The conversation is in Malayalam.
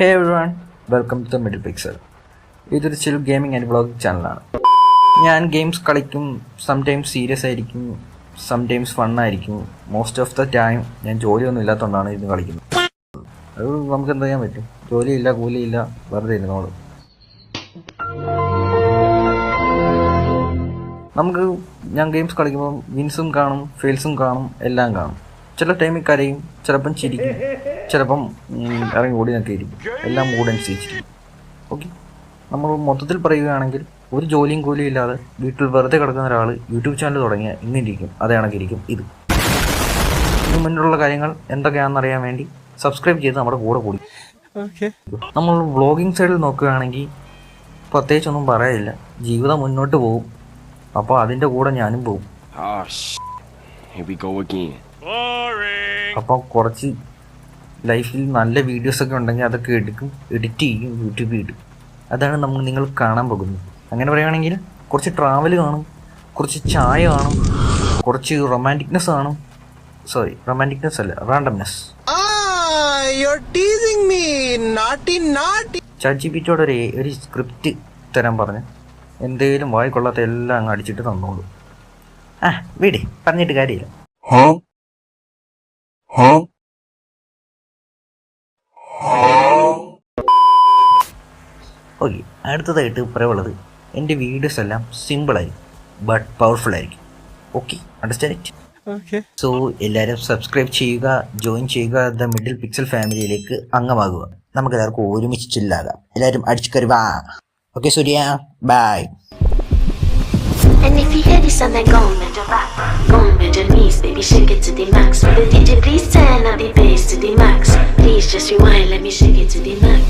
Hey everyone welcome to middle pixel ഇതൊരു ചിൽ ഗെയിമിംഗ് ആൻഡ് വ്ളോഗ് ചാനലാണ് ഞാൻ ഗെയിംസ് കളിക്കും സംടൈംസ് സീരിയസ് ആയിരിക്കും സംടൈംസ് ഫൺ ആയിരിക്കും. മോസ്റ്റ് ഓഫ് ദ ടൈം ഞാൻ ജോലിയൊന്നും ഇല്ലാത്തതുകൊണ്ടാണ് ഇരുന്ന് കളിക്കുന്നത്. അത് നമുക്ക് എന്താ ചെയ്യാൻ പറ്റും? ജോലിയില്ല കൂലിയില്ല വെറുതെ ഇരുന്നോളൂ നമുക്ക് ഞാൻ ഗെയിംസ് കളിക്കുമ്പോൾ വിൻസും കാണും ഫെയിൽസും കാണും എല്ലാം കാണും. ചില ടൈമിൽ കരയും ചിലപ്പം ചിരിക്കും. ചിലപ്പം ഇറങ്ങി ഓടി നിന്നൊക്കെ ഇരിക്കും എല്ലാം കൂടെ അനുസരിച്ചിരിക്കും ഓക്കെ. നമ്മൾ മൊത്തത്തിൽ പറയുകയാണെങ്കിൽ ഒരു ജോലിയും കൂലിയും ഇല്ലാതെ വീട്ടിൽ വെറുതെ കിടക്കുന്ന ഒരാൾ യൂട്യൂബ് ചാനൽ തുടങ്ങിയ ഇന്നിരിക്കും അതേ കണക്കിരിക്കും ഇത്. ഇതിനു മുന്നിലുള്ള കാര്യങ്ങൾ എന്തൊക്കെയാണെന്ന് അറിയാൻ വേണ്ടി സബ്സ്ക്രൈബ് ചെയ്ത് നമ്മുടെ കൂടെ കൂടി. നമ്മൾ വ്ളോഗിങ് സൈഡിൽ നോക്കുകയാണെങ്കിൽ പ്രത്യേകിച്ചൊന്നും പറയാനില്ല. ജീവിതം മുന്നോട്ട് പോകും. അപ്പോൾ അതിന്റെ കൂടെ ഞാനും പോകും. Go അപ്പോൾ കുറച്ച് ലൈഫിൽ നല്ല വീഡിയോസ് ഒക്കെ ഉണ്ടെങ്കിൽ അതൊക്കെ എടുക്കും എഡിറ്റ് ചെയ്യും യൂട്യൂബിൽ ഇടും. അതാണ് നമ്മൾ നിങ്ങൾ കാണാൻ പോകുന്നത്. അങ്ങനെ പറയുകയാണെങ്കിൽ കുറച്ച് ട്രാവൽ കാണും കുറച്ച് ചായ കാണും കുറച്ച് റൊമാന്റിക്നെസ് കാണും. സോറി റൊമാന്റിക്നെസ് അല്ല randomness Ah, you're teasing me. Naughty, naughty. Chat G പിറ്റോട് ഒരു ഒരു സ്ക്രിപ്റ്റ് തരാൻ പറഞ്ഞ്. എന്തേലും വായി കൊള്ളാത്ത എല്ലാം അങ്ങ് അടിച്ചിട്ട് തന്നോളൂ. ആ വീടേ പറഞ്ഞിട്ട് കാര്യമില്ല. ഓക്കെ അടുത്തതായിട്ട് പറയാനുള്ളത് എന്റെ വീഡിയോസ് എല്ലാം സിമ്പിൾ സിമ്പിളായിരിക്കും ബട്ട് പവർഫുൾ ആയിരിക്കും. ഓക്കെ അണ്ടർസ്റ്റാൻഡ് ഇറ്റ് സോ എല്ലാവരും സബ്സ്ക്രൈബ് ചെയ്യുക ജോയിൻ ചെയ്യുക ദ മിഡിൽ പിക്സൽ ഫാമിലിയിലേക്ക് അംഗമാകുക. നമുക്ക് എല്ലാവർക്കും ഒരുമിച്ച് ചില്ലാകാം എല്ലാവരും അടിച്ചു കയറി വാ okay Surya bye And if you hear this on that gong, bend your back, gong, bend your knees, baby, shake it to the max. For the DJ, please turn up the bass to the max. Please just rewind, let me shake it to the max.